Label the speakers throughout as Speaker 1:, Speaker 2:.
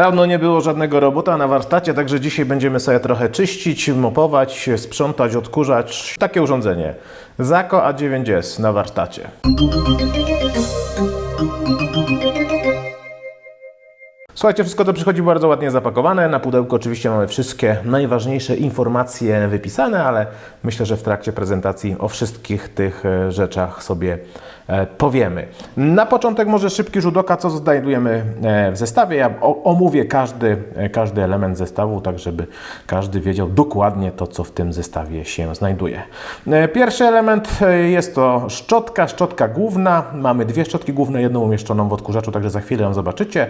Speaker 1: Dawno nie było żadnego robota na warsztacie, także dzisiaj będziemy sobie trochę czyścić, mopować, sprzątać, odkurzać. Takie urządzenie. Zako A9S na warsztacie. Słuchajcie, wszystko to przychodzi bardzo ładnie zapakowane. Na pudełku oczywiście mamy wszystkie najważniejsze informacje wypisane, ale myślę, że w trakcie prezentacji o wszystkich tych e, rzeczach sobie powiemy. Na początek może szybki rzut oka, co znajdujemy e, w zestawie. Ja omówię każdy, e, każdy element zestawu, tak żeby każdy wiedział dokładnie to, co w tym zestawie się znajduje. E, Pierwszy element e, jest to szczotka, szczotka główna. Mamy dwie szczotki główne, jedną umieszczoną w odkurzaczu, także za chwilę ją zobaczycie,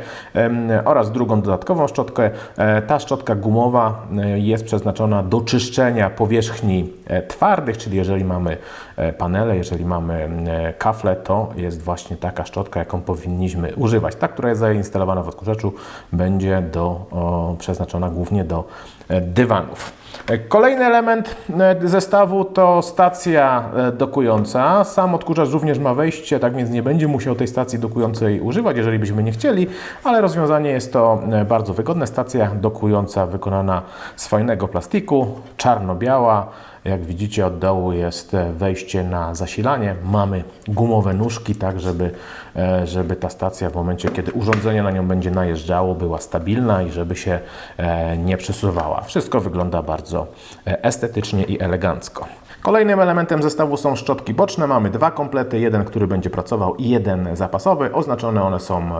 Speaker 1: oraz drugą dodatkową szczotkę. E, Ta szczotka gumowa e, jest przeznaczona do czyszczenia powierzchni e, twardych, czyli jeżeli mamy e, panele, jeżeli mamy e, kafle, to jest właśnie taka szczotka, jaką powinniśmy używać. Ta, która jest zainstalowana w odkurzaczu, będzie do, o, przeznaczona głównie do e, dywanów. E, Kolejny element e, zestawu to stacja dokująca. Sam odkurzacz również ma wejście, tak więc nie będzie musiał tej stacji dokującej używać, jeżeli byśmy nie chcieli, ale rozwiązanie jest to bardzo wygodne. Stacja dokująca wykonana z fajnego plastiku, czarno-biała. Jak widzicie od dołu jest e, wejście na zasilanie. Mamy gumowe nóżki, tak żeby, e, żeby ta stacja w momencie, kiedy urządzenie na nią będzie najeżdżało, była stabilna i żeby się e, nie przesuwała. Wszystko wygląda bardzo estetycznie i elegancko. Kolejnym elementem zestawu są szczotki boczne. Mamy dwa komplety, jeden, który będzie pracował i jeden zapasowy. Oznaczone one są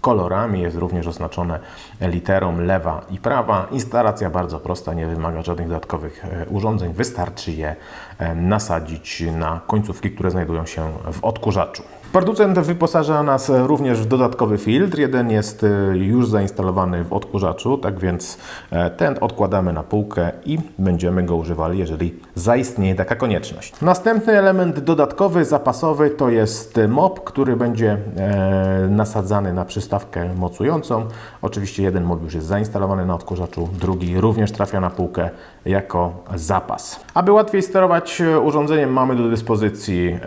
Speaker 1: kolorami, jest również oznaczone literą lewa i prawa. Instalacja bardzo prosta, nie wymaga żadnych dodatkowych e, urządzeń. Wystarczy je e, nasadzić na końcówki, które znajdują się w odkurzaczu. Producent wyposaża nas również w dodatkowy filtr. Jeden jest e, już zainstalowany w odkurzaczu, tak więc e, ten odkładamy na półkę i będziemy go używali, jeżeli zaistnieje taka konieczność. Następny element dodatkowy, zapasowy to jest mop, który będzie e, nasadzany na przystawkę mocującą. Oczywiście jeden mop już jest zainstalowany na odkurzaczu, drugi również trafia na półkę jako zapas. Aby łatwiej sterować urządzeniem, mamy do dyspozycji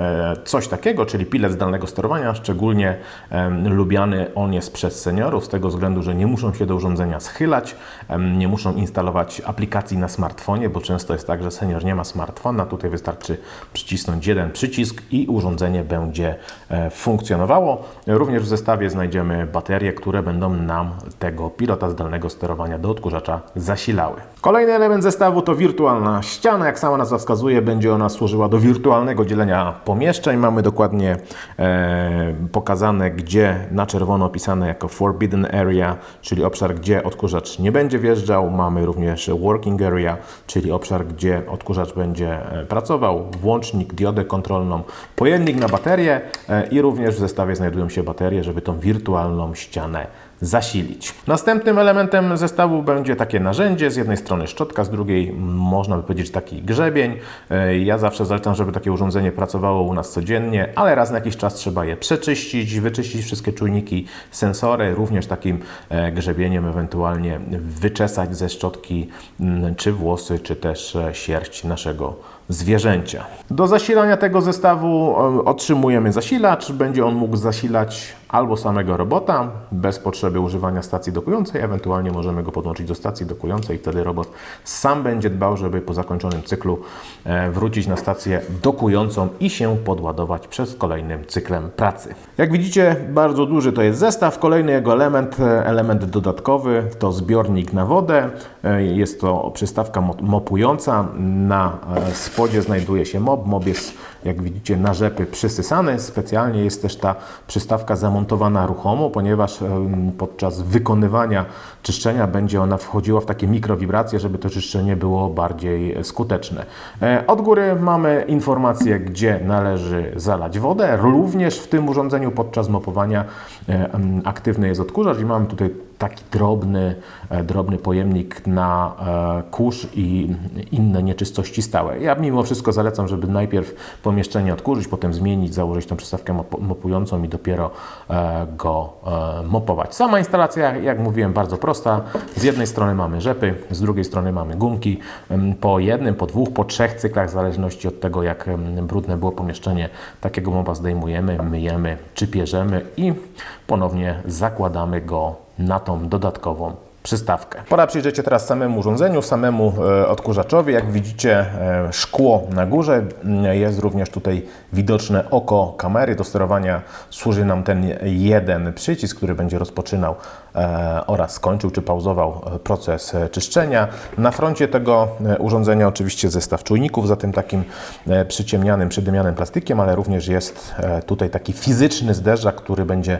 Speaker 1: coś takiego, czyli pilet sterowania. Szczególnie lubiany on jest przez seniorów, z tego względu, że nie muszą się do urządzenia schylać, nie muszą instalować aplikacji na smartfonie, bo często jest tak, że senior nie ma smartfona. Tutaj wystarczy przycisnąć jeden przycisk i urządzenie będzie e, funkcjonowało. Również w zestawie znajdziemy baterie, które będą nam tego pilota zdalnego sterowania do odkurzacza zasilały. Kolejny element zestawu to wirtualna ściana. Jak sama nazwa wskazuje, będzie ona służyła do wirtualnego dzielenia pomieszczeń. Mamy dokładnie pokazane, gdzie na czerwono opisane jako Forbidden Area, czyli obszar, gdzie odkurzacz nie będzie wjeżdżał. Mamy również Working Area, czyli obszar, gdzie odkurzacz będzie e, pracował, włącznik, diodę kontrolną, pojemnik na baterię e, i również w zestawie znajdują się baterie, żeby tą wirtualną ścianę zasilić. Następnym elementem zestawu będzie takie narzędzie, z jednej strony szczotka, z drugiej można by powiedzieć taki grzebień. E, Ja zawsze zalecam, żeby takie urządzenie pracowało u nas codziennie, ale raz na jakiś czas trzeba je przeczyścić, wyczyścić wszystkie czujniki, sensory, również takim e, grzebieniem ewentualnie wyczesać ze szczotki czy włosy, czy też e, sierść naszego zwierzęcia. Do zasilania tego zestawu otrzymujemy zasilacz. Będzie on mógł zasilać albo samego robota bez potrzeby używania stacji dokującej, ewentualnie możemy go podłączyć do stacji dokującej i wtedy robot sam będzie dbał, żeby po zakończonym cyklu e, wrócić na stację dokującą i się podładować przed kolejnym cyklem pracy. Jak widzicie, bardzo duży to jest zestaw. Kolejny jego element, e, element dodatkowy to zbiornik na wodę. E, Jest to przystawka mo- mopująca. Na spodzie znajduje się mop. Mop jest, jak widzicie, na rzepy przysysany. Specjalnie jest też ta przystawka zamontowana ruchomo, ponieważ podczas wykonywania czyszczenia będzie ona wchodziła w takie mikrowibracje, żeby to czyszczenie było bardziej skuteczne. E, Od góry mamy informację, gdzie należy zalać wodę. Również w tym urządzeniu podczas mopowania e, aktywny jest odkurzacz i mamy tutaj taki drobny, e, drobny pojemnik na kurz i inne nieczystości stałe. Ja mimo wszystko zalecam, żeby najpierw pomieszczenie odkurzyć, potem zmienić, założyć tą przystawkę mop- mopującą i dopiero go mopować. Sama instalacja, jak mówiłem, bardzo prosta. Z jednej strony mamy rzepy, z drugiej strony mamy gumki. Po jednym, po dwóch, po trzech cyklach, w zależności od tego, jak brudne było pomieszczenie, takiego mopa zdejmujemy, myjemy czy pierzemy i ponownie zakładamy go na tą dodatkową przystawkę. Pora przyjrzeć się teraz samemu urządzeniu, samemu e, odkurzaczowi. Jak widzicie, e, szkło na górze. Mm, Jest również tutaj widoczne oko kamery. Do sterowania służy nam ten jeden przycisk, który będzie rozpoczynał oraz kończył czy pauzował e, proces e, czyszczenia. Na froncie tego e, urządzenia oczywiście zestaw czujników za tym takim e, przyciemnianym, przydymianym plastikiem, ale również jest e, tutaj taki fizyczny zderzak, który będzie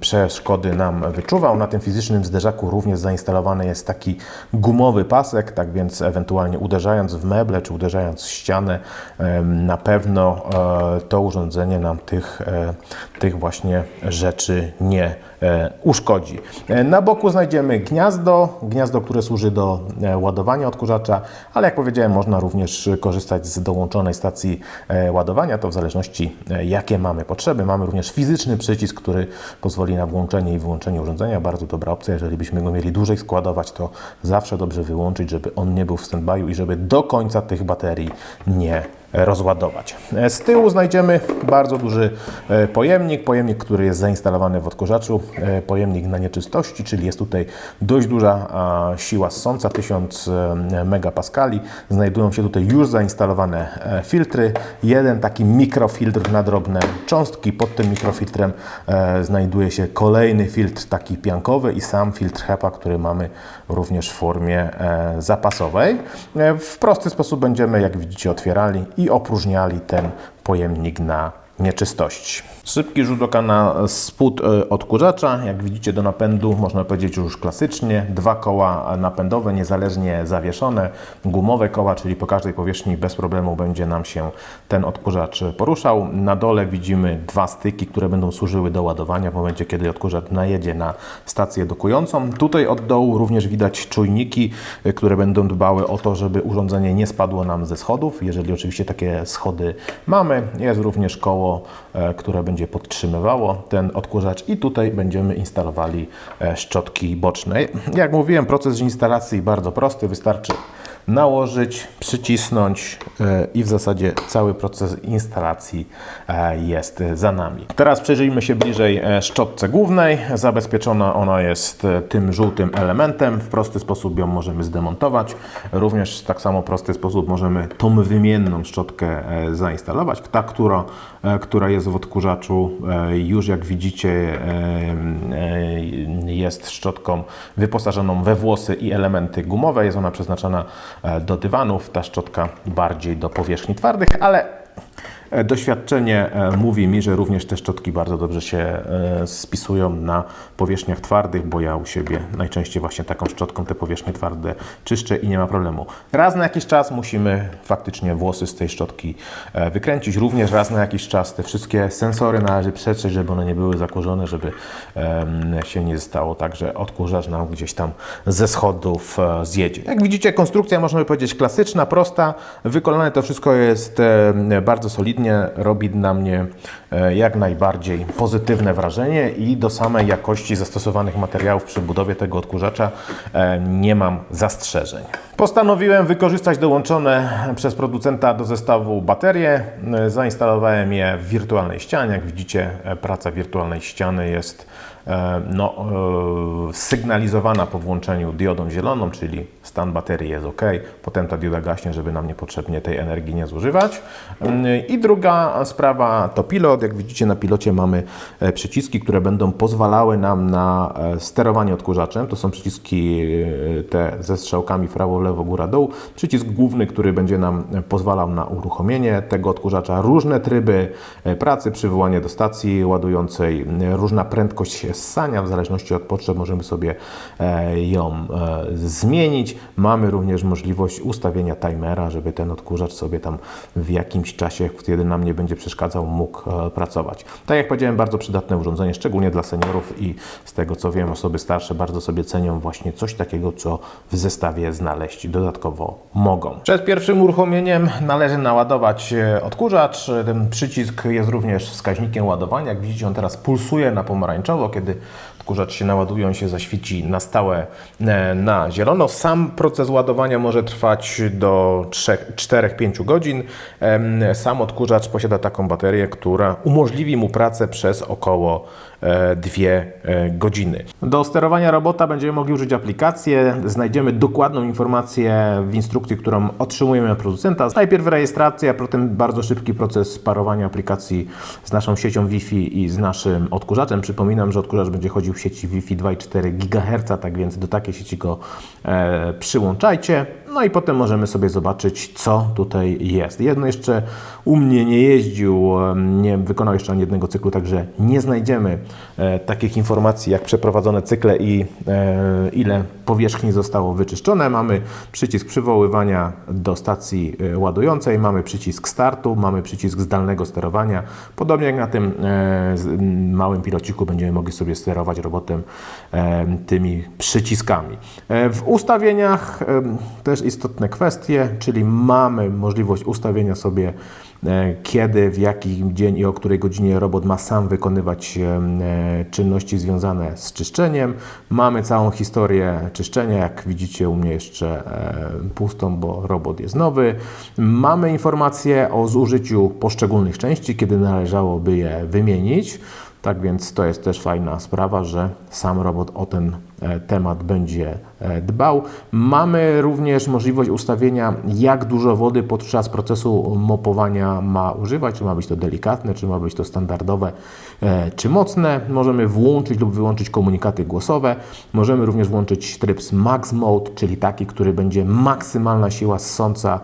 Speaker 1: przeszkody nam wyczuwał. Na tym fizycznym zderzaku również zainstalowany jest taki gumowy pasek, tak więc ewentualnie uderzając w meble czy uderzając w ścianę, na pewno e, to urządzenie nam tych, e, tych właśnie rzeczy nie e, uszkodzi. E, Na boku znajdziemy gniazdo, gniazdo, które służy do e, ładowania odkurzacza, ale jak powiedziałem, można również korzystać z dołączonej stacji e, ładowania, to w zależności e, jakie mamy potrzeby. Mamy również fizyczny przycisk, który pozwoli na włączenie i wyłączenie urządzenia. Bardzo dobra opcja, jeżeli byśmy go mieli dłużej składować, to zawsze dobrze wyłączyć, żeby on nie był w standbyu i żeby do końca tych baterii nie rozładować. Z tyłu znajdziemy bardzo duży e, pojemnik, pojemnik, który jest zainstalowany w odkurzaczu, e, pojemnik na nieczystości, czyli jest tutaj dość duża siła ssąca, 1000 e, megapaskali. Znajdują się tutaj już zainstalowane e, filtry, jeden taki mikrofiltr na drobne cząstki, pod tym mikrofiltrem znajduje się kolejny filtr taki piankowy i sam filtr HEPA, który mamy również w formie zapasowej. W prosty sposób będziemy, jak widzicie, otwierali i opróżniali ten pojemnik na nieczystości. Szybki rzut oka na spód e, odkurzacza. Jak widzicie do napędu, można powiedzieć już klasycznie, dwa koła napędowe, niezależnie zawieszone, gumowe koła, czyli po każdej powierzchni bez problemu będzie nam się ten odkurzacz poruszał. Na dole widzimy dwa styki, które będą służyły do ładowania w momencie, kiedy odkurzacz najedzie na stację dokującą. Tutaj od dołu również widać czujniki, e, które będą dbały o to, żeby urządzenie nie spadło nam ze schodów. Jeżeli oczywiście takie schody mamy, jest również koło, e, które będzie podtrzymywało ten odkurzacz i tutaj będziemy instalowali e, szczotki boczne. Jak mówiłem, proces instalacji bardzo prosty, wystarczy nałożyć, przycisnąć e, i w zasadzie cały proces instalacji e, jest za nami. Teraz przyjrzyjmy się bliżej e, szczotce głównej. Zabezpieczona ona jest tym żółtym elementem. W prosty sposób ją możemy zdemontować. Również w tak samo prosty sposób możemy tą wymienną szczotkę zainstalować. Ta, która, która jest w odkurzaczu, już jak widzicie, jest szczotką wyposażoną we włosy i elementy gumowe. Jest ona przeznaczona e, do dywanów, ta szczotka bardziej do powierzchni twardych, ale doświadczenie e, mówi mi, że również te szczotki bardzo dobrze się e, spisują na powierzchniach twardych, bo ja u siebie najczęściej właśnie taką szczotką te powierzchnie twarde czyszczę i nie ma problemu. Raz na jakiś czas musimy faktycznie włosy z tej szczotki e, wykręcić. Również raz na jakiś czas te wszystkie sensory należy przetrzeć, żeby one nie były zakurzone, żeby się nie stało tak, że odkurzacz nam gdzieś tam ze schodów e, zjedzie. Jak widzicie, konstrukcja można by powiedzieć klasyczna, prosta. Wykonane to wszystko jest e, bardzo solidnie, robi na mnie e, jak najbardziej pozytywne wrażenie i do samej jakości zastosowanych materiałów przy budowie tego odkurzacza e, nie mam zastrzeżeń. Postanowiłem wykorzystać dołączone przez producenta do zestawu baterie. E, Zainstalowałem je w wirtualnej ścianie. Jak widzicie, praca wirtualnej ściany jest no, sygnalizowana po włączeniu diodą zieloną, czyli stan baterii jest ok. Potem ta dioda gaśnie, żeby nam niepotrzebnie tej energii nie zużywać. I druga sprawa to pilot. Jak widzicie na pilocie mamy e, przyciski, które będą pozwalały nam na e, sterowanie odkurzaczem. To są przyciski e, te ze strzałkami w prawo, lewo, góra, dół. Przycisk główny, który będzie nam pozwalał na uruchomienie tego odkurzacza. Różne tryby pracy, przywołanie do stacji ładującej, różna prędkość ssania, w zależności od potrzeb możemy sobie ją zmienić. Mamy również możliwość ustawienia timera, żeby ten odkurzacz sobie tam w jakimś czasie, kiedy nam nie będzie przeszkadzał, mógł e, pracować. Tak jak powiedziałem, bardzo przydatne urządzenie, szczególnie dla seniorów i z tego co wiem, osoby starsze bardzo sobie cenią właśnie coś takiego, co w zestawie znaleźć dodatkowo mogą. Przed pierwszym uruchomieniem należy naładować e, odkurzacz. Ten przycisk jest również wskaźnikiem ładowania. Jak widzicie, on teraz pulsuje na pomarańczowo, kiedy Odkurzacz się naładuje, on się zaświeci na stałe e, na zielono. Sam proces ładowania może trwać do 4-5 godzin. Sam odkurzacz posiada taką baterię, która umożliwi mu pracę przez około e, dwie e, godziny. Do sterowania robota będziemy mogli użyć aplikację. Znajdziemy dokładną informację w instrukcji, którą otrzymujemy od producenta. Najpierw rejestracja, potem bardzo szybki proces parowania aplikacji z naszą siecią Wi-Fi i z naszym odkurzaczem. Przypominam, że odkurzacz będzie chodził w sieci Wi-Fi 2,4 GHz, tak więc do takiej sieci go e, przyłączajcie. No i potem możemy sobie zobaczyć, co tutaj jest. Jedno jeszcze u mnie nie jeździł, nie wykonał jeszcze ani jednego cyklu, także nie znajdziemy e, takich informacji jak przeprowadzone cykle i e, ile powierzchni zostało wyczyszczone. Mamy przycisk przywoływania do stacji e, ładującej, mamy przycisk startu, mamy przycisk zdalnego sterowania. Podobnie jak na tym małym pilociku będziemy mogli sobie sterować robotem tymi przyciskami. W ustawieniach też istotne kwestie, czyli mamy możliwość ustawienia sobie kiedy, w jaki dzień i o której godzinie robot ma sam wykonywać e, czynności związane z czyszczeniem. Mamy całą historię czyszczenia, jak widzicie u mnie jeszcze e, pustą, bo robot jest nowy. Mamy informacje o zużyciu poszczególnych części, kiedy należałoby je wymienić. Tak więc to jest też fajna sprawa, że sam robot o ten e, temat będzie e, dbał. Mamy również możliwość ustawienia, jak dużo wody podczas procesu mopowania ma używać, czy ma być to delikatne, czy ma być to standardowe, e, czy mocne. Możemy włączyć lub wyłączyć komunikaty głosowe. Możemy również włączyć tryb Max Mode, czyli taki, który będzie maksymalna siła ssąca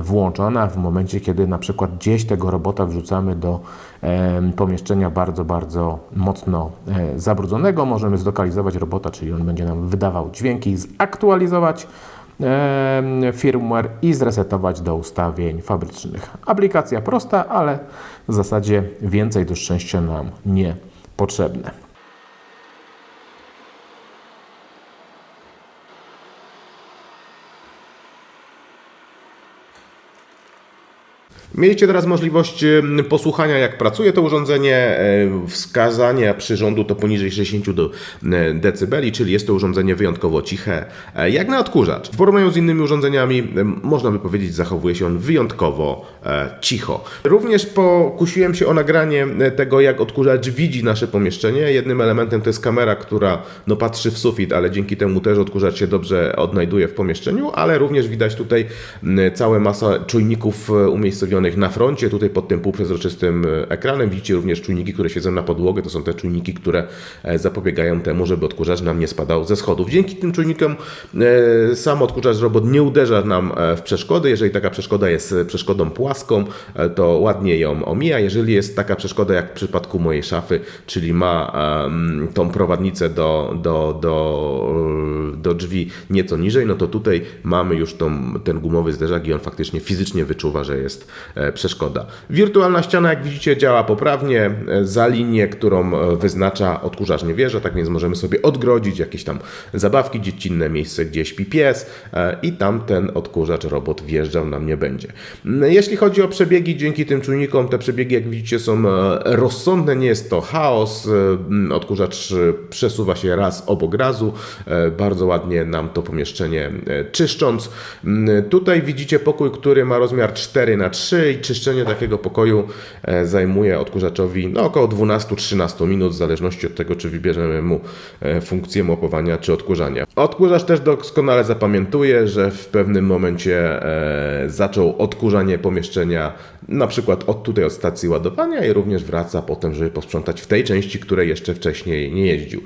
Speaker 1: włączona w momencie, kiedy na przykład gdzieś tego robota wrzucamy do e, pomieszczenia bardzo, bardzo mocno e, zabrudzonego. Możemy zlokalizować robota, czyli on będzie nam wydawał dźwięki, zaktualizować e, firmware i zresetować do ustawień fabrycznych. Aplikacja prosta, ale w zasadzie więcej do szczęścia nam nie potrzebne.
Speaker 2: Mieliście teraz możliwość posłuchania, jak pracuje to urządzenie, e, wskazania przyrządu to poniżej 60 do- e, czyli jest to urządzenie wyjątkowo ciche, e, jak na odkurzacz. W porównaniu z innymi urządzeniami, można by powiedzieć, zachowuje się on wyjątkowo cicho. Również pokusiłem się o nagranie tego, jak odkurzacz widzi nasze pomieszczenie. Jednym elementem to jest kamera, która no, patrzy w sufit, ale dzięki temu też odkurzacz się dobrze odnajduje w pomieszczeniu, ale również widać tutaj całe masa czujników e, na froncie, tutaj pod tym półprzezroczystym e, ekranem. Widzicie również czujniki, które siedzą na podłogę. To są te czujniki, które e, zapobiegają temu, żeby odkurzacz nam nie spadał ze schodów. Dzięki tym czujnikom e, sam odkurzacz robot nie uderza nam w przeszkody. Jeżeli taka przeszkoda jest przeszkodą płaską, to ładnie ją omija. Jeżeli jest taka przeszkoda jak w przypadku mojej szafy, czyli ma tą prowadnicę do, do, do, do drzwi nieco niżej, no to tutaj mamy już tą, ten gumowy zderzak i on faktycznie fizycznie wyczuwa, że jest e, przeszkoda. Wirtualna ściana, jak widzicie, działa poprawnie. E, Za linię, którą e, wyznacza odkurzacz nie wierzę, tak więc możemy sobie odgrodzić jakieś tam zabawki dziecinne, miejsce, gdzie śpi pies i tam ten odkurzacz robot wjeżdżał nam nie będzie. Mm, Jeśli chodzi o przebiegi, dzięki tym czujnikom, te przebiegi, jak widzicie, są rozsądne, nie jest to chaos. Mm, Odkurzacz przesuwa się raz obok razu, bardzo ładnie nam to pomieszczenie czyszcząc. Mm, Tutaj widzicie pokój, który ma rozmiar 4 na 3 i czyszczenie takiego pokoju e, zajmuje odkurzaczowi no, około 12-13 minut, w zależności od tego, czy wybierzemy mu e, funkcję mopowania czy odkurzania. Odkurzacz też doskonale zapamiętuje, że w pewnym momencie e, zaczął odkurzanie pomieszczenia, na przykład od tutaj od stacji ładowania i również wraca potem, żeby posprzątać w tej części, której jeszcze wcześniej nie jeździł.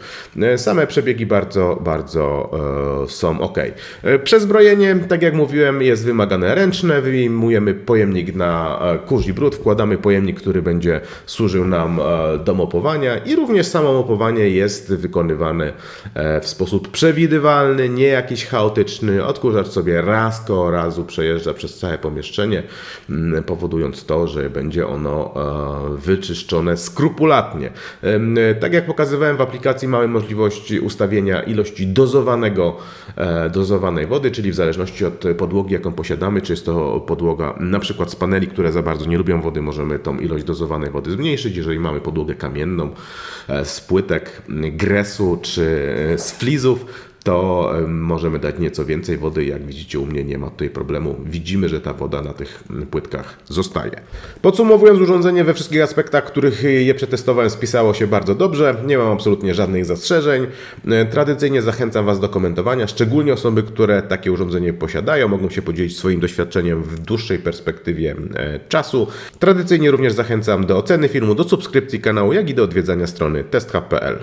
Speaker 2: Same przebiegi bardzo, bardzo są ok. Przezbrojenie, tak jak mówiłem, jest wymagane ręczne. Wyjmujemy pojemnik na e, kurz i brud, wkładamy pojemnik, który będzie służył nam e, do mopowania i również samo mopowanie jest wykonywane e, w sposób przewidywalny, nie jakiś chaotyczny. Odkurzacz sobie raz koło razu przejeżdża przez całe pomieszczenie, mm, powodując to, że będzie ono wyczyszczone skrupulatnie. Tak jak pokazywałem w aplikacji, mamy możliwość ustawienia ilości dozowanego, dozowanej wody, czyli w zależności od podłogi, jaką posiadamy, czy jest to podłoga na przykład z panelu paneli, które za bardzo nie lubią wody, możemy tą ilość dozowanej wody zmniejszyć. Jeżeli mamy podłogę kamienną e, z płytek m, gresu czy e, z flizów, to em, możemy dać nieco więcej wody. Jak widzicie u mnie nie ma tutaj problemu. Widzimy, że ta woda na tych mm, płytkach zostaje. Podsumowując urządzenie we wszystkich aspektach, których je przetestowałem, spisało się bardzo dobrze. Nie mam absolutnie żadnych zastrzeżeń. E, Tradycyjnie zachęcam Was do komentowania, szczególnie osoby, które takie urządzenie posiadają, mogą się podzielić swoim doświadczeniem w dłuższej perspektywie e, czasu. Tradycyjnie również zachęcam do oceny filmu, do subskrypcji kanału, jak i do odwiedzania strony testhub.pl.